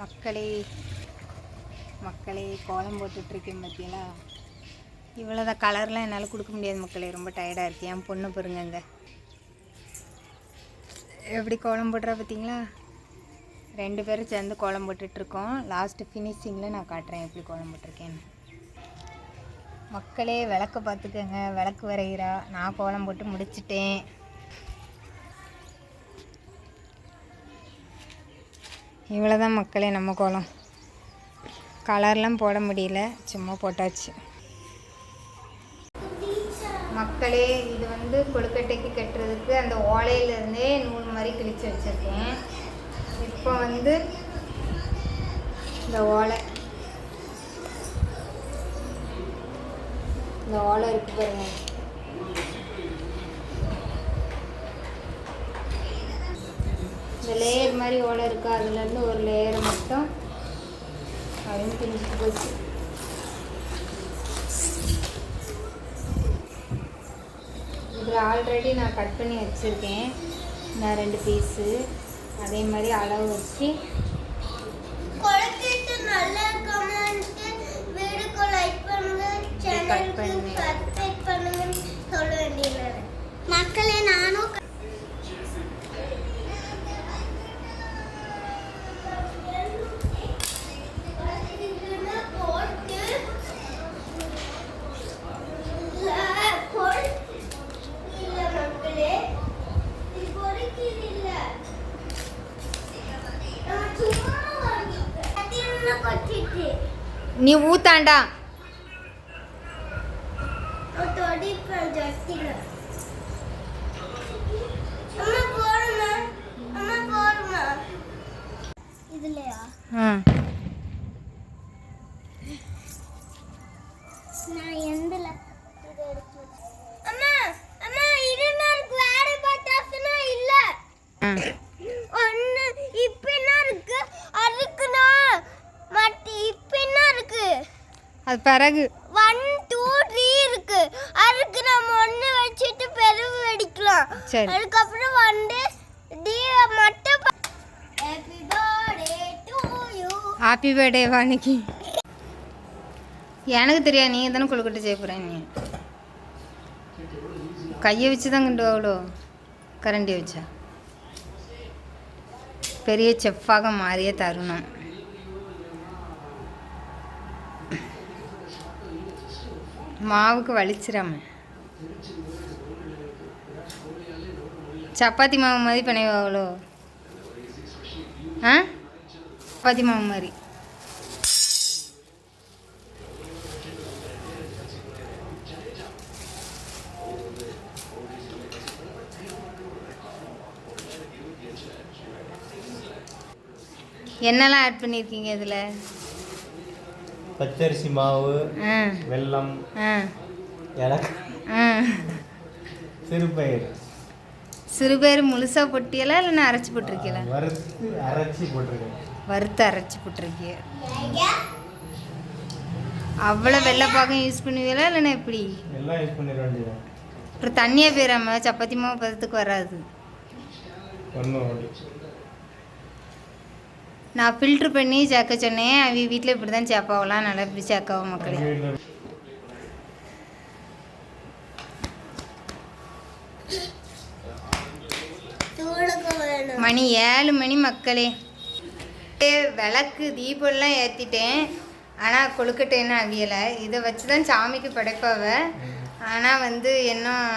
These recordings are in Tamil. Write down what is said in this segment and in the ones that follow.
மக்களே மக்களே கோலம் போட்டுட்ருக்கேன் பார்த்தீங்களா இவ்வளோதான் கலர்லாம் என்னால் கொடுக்க முடியாது மக்களே. ரொம்ப டயர்டாக இருக்கு. என் பொண்ணு பாருங்கங்க. எப்படி கோலம் போடுறா பார்த்தீங்களா ரெண்டு பேரும் சேர்ந்து கோலம் போட்டுட்ருக்கோம். லாஸ்ட்டு ஃபினிஷிங்கில் நான் காட்டுறேன் எப்படி கோலம் போட்டிருக்கேன்னு. மக்களே விளக்க பார்த்துக்கோங்க. விளக்கு வரைகிறா நான் கோலம் போட்டு முடிச்சிட்டேன். இவ்வளோ தான் மக்களே நம்ம கோலம். கலர்லாம் போட முடியல சும்மா போட்டாச்சு. மக்களே இது வந்து கொழுக்கட்டைக்கு கட்டுறதுக்கு அந்த ஓலையிலேருந்தே நூல் மாதிரி கிழிச்சு வச்சுருக்கேன். இப்போ வந்து இந்த ஓலை. இந்த ஓலை இருக்கு பாருங்கள் லேயர் மாதிரி ஓலை இருக்கா. அதுலேருந்து ஒரு லேயரை மட்டும் அப்படின்னு கிழிச்சிட்டு போச்சு. இதில் ஆல்ரெடி நான் கட் பண்ணி வச்சுருக்கேன். நான் ரெண்டு பீஸு அதே மாதிரி அளவு வச்சு. லைக் பண்ணுங்க. மக்களே நானும் க- போட்டு இல்ல, கொழு- இல்ல மக்களே இது பொறுக்கிது இல்ல நான் சும்மா வாங்கிட்டேன். கத்திரில கொட்டிட்டு நீ ஊத்தாண்டா அது பிறகு. ஒன் டூ த்ரீ இருக்கு. அதுக்கு நம்ம ஒன்று வச்சுட்டு பெருவு வெடிக்கலாம். சரி. அதுக்கப்புறம் வந்து டி மட்டும் happy birthday to you happy birthday வாணிக்கு எனக்கு தெரியாது நீங்கள் தானே கொழுக்கட்டை செய்ய போகிறேன் நீ கையை வச்சு தான் கிண்டு அவ்வளோ கரண்டியை வச்சா? பெரிய செஃப்பாக மாறிய தருணம். மாவுக்கு வலிச்சிடாம சப்பாத்தி மாவு மாதிரி பிணைவா அவ்வளோ ஆ? சப்பாத்தி மாவு மாதிரி. என்னெல்லாம் ஆட் பண்ணியிருக்கீங்க இதில்? பச்சரிசி மாவு வெல்லம் சிறுபயிர் சிறுபேர் முழுசாக போட்டியலா இல்லைன்னா அரைச்சி போட்டிருக்கீங்களா? வறுத்து அரைச்சி போட்டிருக்கேன். வறுத்து அரைச்சி போட்டிருக்கீங்க. அவ்வளோ வெள்ளைப்பாகம் யூஸ் பண்ணுவீங்களா இல்லைன்னா எப்படி? எல்லாம் யூஸ் பண்ணிட வேண்டியது அப்புறம் தண்ணியாக போயிடாம சப்பாத்தி மாவு பதத்துக்கு வராது. ஒன்றும் நான் ஃபில்ட்ரு பண்ணி சேர்க்க சொன்னேன். அவ வீட்டில் இப்படி தான் சேர்ப்பாவலாம் நல்லா இப்படி சேர்க்கவும் மக்களே. மணி ஏழு மணி மக்களே. விளக்கு தீபம்லாம் ஏற்றிட்டேன் ஆனால் கொழுக்கட்டைன்னு அவியலை. இதை வச்சு தான் சாமிக்கு படைப்பாவை. ஆனால் வந்து இன்னும்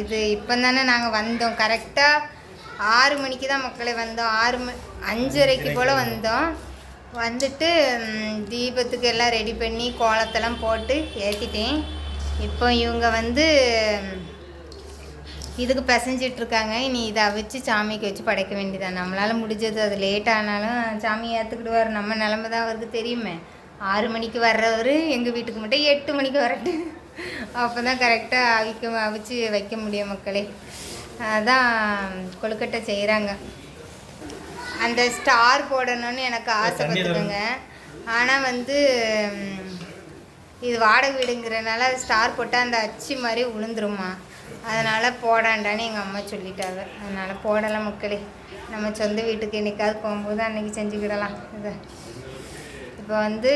இது இப்போ தானே நாங்கள் வந்தோம் கரெக்டாக ஆறு மணிக்கு தான் மக்களே வந்தோம். ஆறு மணி அஞ்சரைக்கு போல் வந்தோம். வந்துட்டு தீபத்துக்கு எல்லாம் ரெடி பண்ணி கோலத்தெல்லாம் போட்டு ஏற்றிட்டேன் இப்போ இவங்க வந்து இதுக்கு பிசைஞ்சிட்டு இருக்காங்க. இனி இதை அவிச்சு சாமிக்கு வச்சு படைக்க வேண்டியதான் நம்மளால் முடிஞ்சது அது லேட் ஆனாலும் சாமி ஏற்றுக்கிடுவார் நம்ம நிலமை தான் அவருக்கு தெரியுமே. ஆறு மணிக்கு வர்றவர் எங்கள் வீட்டுக்கு மட்டும் எட்டு மணிக்கு வரட்டு அப்போ தான் கரெக்டாக அவிக்க அவிச்சு வைக்க முடியும் மக்களே. அதான் கொழுக்கட்டை செய்கிறாங்க அந்த ஸ்டார் போடணும்னு எனக்கு ஆசைப்பட்டுக்கோங்க ஆனால் வந்து இது வாடகை வீடுங்கிறனால ஸ்டார் போட்டால் அந்த அச்சு மாதிரி விழுந்துருமா அதனால் போடாண்டான்னு எங்கள் அம்மா சொல்லிட்டாங்க. அதனால் போடலை மக்களே. நம்ம சொந்த வீட்டுக்கு என்னைக்காவது போகும்போது அன்னைக்கு செஞ்சுக்கிடலாம். இதை. இப்போ வந்து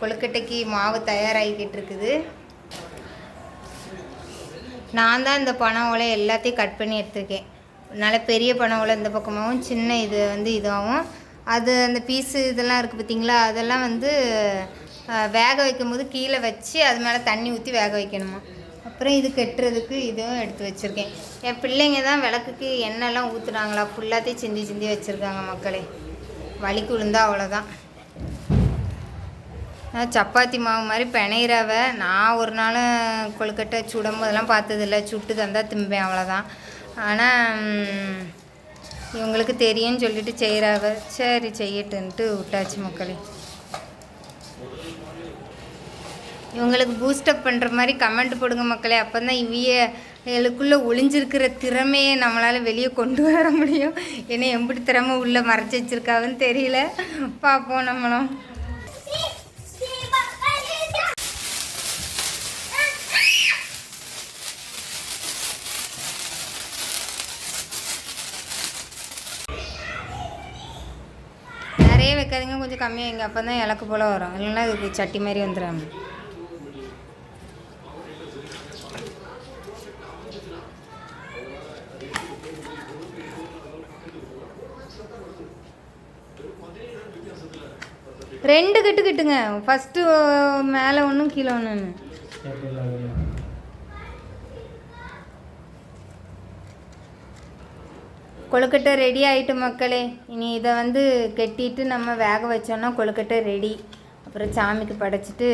கொழுக்கட்டைக்கு மாவு தயாராகிக்கிட்டு இருக்குது. நான் தான் இந்த பனை ஓலை எல்லாத்தையும் கட் பண்ணி எடுத்திருக்கேன். நல்ல பெரிய பனை ஓலை இந்த பக்கமாகவும் சின்ன இது வந்து இதாகவும் அது அந்த பீஸு இதெல்லாம் இருக்குது பார்த்தீங்களா அதெல்லாம் வந்து வேக வைக்கும்போது கீழே வச்சு அது மேலே தண்ணி ஊற்றி வேக வைக்கணுமா? அப்புறம் இது கெட்டுறதுக்கு இதுவும் எடுத்து வச்சுருக்கேன். என் பிள்ளைங்க தான் விளக்குக்கு எண்ணெய்லாம் ஊற்றுறாங்களா ஃபுல்லாத்தையும் சிந்தி சிந்தி வச்சுருக்காங்க மக்களே. வலிக்கு விழுந்தா அவ்வளோதான் சப்பாத்தி மாவு மாதிரி பிணையிறவை நான் ஒரு நாள் கொழுக்கட்டை சுடும் போதெல்லாம் பார்த்ததில்ல. சுட்டு தந்தால் திம்பேன் அவ்வளோதான் ஆனால் இவங்களுக்கு தெரியும்னு சொல்லிட்டு செய்கிறாவ சரி செய்யட்டுன்ட்டு விட்டாச்சு மக்களே. இவங்களுக்கு பூஸ்டப் பண்ணுற மாதிரி கமெண்ட் போடுங்க மக்களே. அப்போ தான் இவியலுக்குள்ளே ஒளிஞ்சிருக்கிற திறமையை நம்மளால் வெளியே கொண்டு வர முடியும். ஏன்னா எம்பிட்டு திறமை உள்ளே மறைச்சி வச்சுருக்காவுன்னு தெரியல. பார்ப்போம் நம்மளும். நிறைய வைக்காதீங்க கொஞ்சம் கம்மியாக வைங்க. அப்போ தான் இலக்கு போல் வரும். இல்லைன்னா அதுக்கு சட்டி மாதிரி வந்துடும். ரெண்டு கிட்டு கிட்டுங்க. ஃபஸ்ட்டு மேலே ஒன்றும் கீழே ஒன்றுன்னு கொழுக்கட்டை ரெடி ஆகிட்டு மக்களே. இனி இதை வந்து கெட்டிட்டு நம்ம வேக வச்சோன்னா கொழுக்கட்டை ரெடி அப்புறம் சாமிக்கு படைச்சிட்டு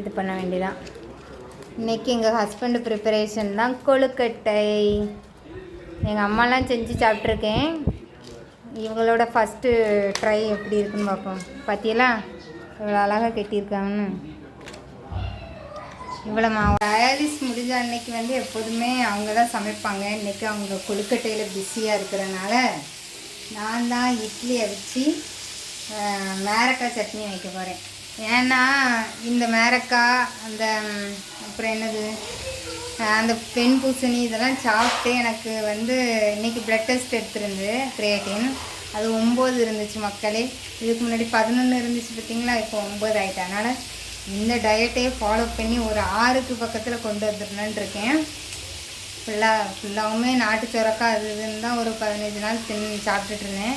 இது பண்ண வேண்டியதான் இன்னைக்கு எங்கள் ஹஸ்பண்டு ப்ரிப்பரேஷன் தான் கொழுக்கட்டை. எங்கள் அம்மாலாம் செஞ்சு சாப்பிட்ருக்கேன் இவங்களோட ஃபஸ்ட்டு ட்ரை எப்படி இருக்குன்னு பார்ப்போம். பார்த்தியெல்லாம் இவ்வளோ அழகாக கெட்டியிருக்காங்கன்னு. இவ்வளோ மாவு டயாலிஸ் முடிஞ்ச அன்னைக்கு வந்து எப்போதுமே அவங்க தான் சமைப்பாங்க. இன்றைக்கி அவங்க கொழுக்கட்டையில் பிஸியாக இருக்கிறனால நான் தான் இட்லி அவிச்சு மேரக்காய் சட்னி வைக்க போகிறேன் ஏன்னா இந்த மேரக்காய் அந்த அப்புறம் என்னது அந்த பெண் பூசணி இதெல்லாம் சாப்பிட்டு எனக்கு வந்து இன்றைக்கி ப்ளட் டெஸ்ட் எடுத்திருந்து கிரியேட்டின் அது ஒம்பது இருந்துச்சு மக்களே. இதுக்கு முன்னாடி பதினொன்று இருந்துச்சு பார்த்தீங்களா? இப்போ ஒம்பது ஆயிட்டு. அதனால் இந்த டயட்டையே ஃபாலோ பண்ணி ஒரு ஆறுக்கு பக்கத்தில் கொண்டு வந்துடணுன்னு இருக்கேன். ஃபுல்லாக ஃபுல்லாகவுமே நாட்டு சுரக்கா அது இதுன்னு தான் ஒரு பதினஞ்சு நாள் தின் சாப்பிட்டுட்டு இருந்தேன்.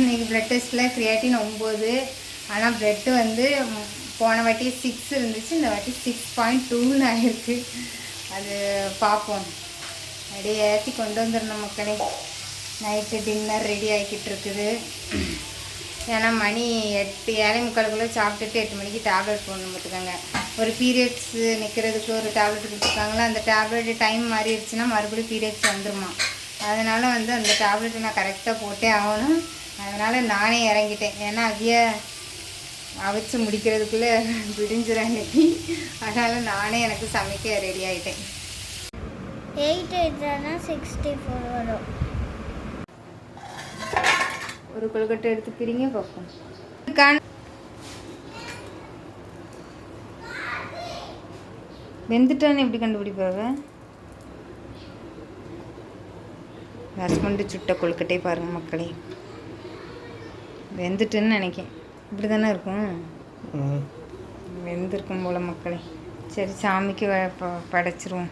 இன்றைக்கி ப்ளட் டெஸ்ட்டில் கிரியாட்டின் ஒம்பது ஆனால் ப்ளட்டு வந்து போன வாட்டி சிக்ஸ் இருந்துச்சு இந்த வாட்டி சிக்ஸ் பாயிண்ட் டூன்னு ஆகிருக்கு அது பார்ப்போம் அப்படியே ஏற்றி கொண்டு வந்துடணும் மக்களே. நைட்டு டின்னர் ரெடி ஆகிக்கிட்டு இருக்குது. ஏன்னா மணி எட்டு ஏழை முக்காலுக்குள்ளே சாப்பிட்டுட்டு எட்டு மணிக்கு டேப்லெட் போடணும் பார்த்துக்கோங்க. ஒரு பீரியட்ஸு நிற்கிறதுக்கு ஒரு டேப்லெட் கொடுத்துருக்காங்களா அந்த டேப்லெட் டைம் மாறிடுச்சுன்னா மறுபடியும் பீரியட்ஸ் வந்துருமா. அதனால் வந்து அந்த டேப்லெட்டை நான் கரெக்டாக போட்டே ஆகணும். அதனால் நானே இறங்கிட்டேன். ஏன்னா அவிய அவிச்சு முடிக்கிறதுக்குள்ளே விடிஞ்சிடும் இன்னைக்கு அதனால் நானே எனக்கு சமைக்க ரெடி ஆகிட்டேன் எயிட் எயிட்னா சிக்ஸ்டி ஃபோர் வரும். ஒரு கொழுக்கட்டை எடுத்து பிரிங்க பார்ப்போம் கண் வெந்துட்டான்னு எப்படி கண்டுபிடிப்பாவ? ஹஸ்பண்டு சுட்ட கொழுக்கட்டை பாருங்க மக்களே. வெந்துட்டுன்னு நினைக்கேன். இப்படி தானே இருக்கும்? ம். வெந்திருக்கும் போல மக்களே. சரி சாமிக்கு படைச்சிருவோம்.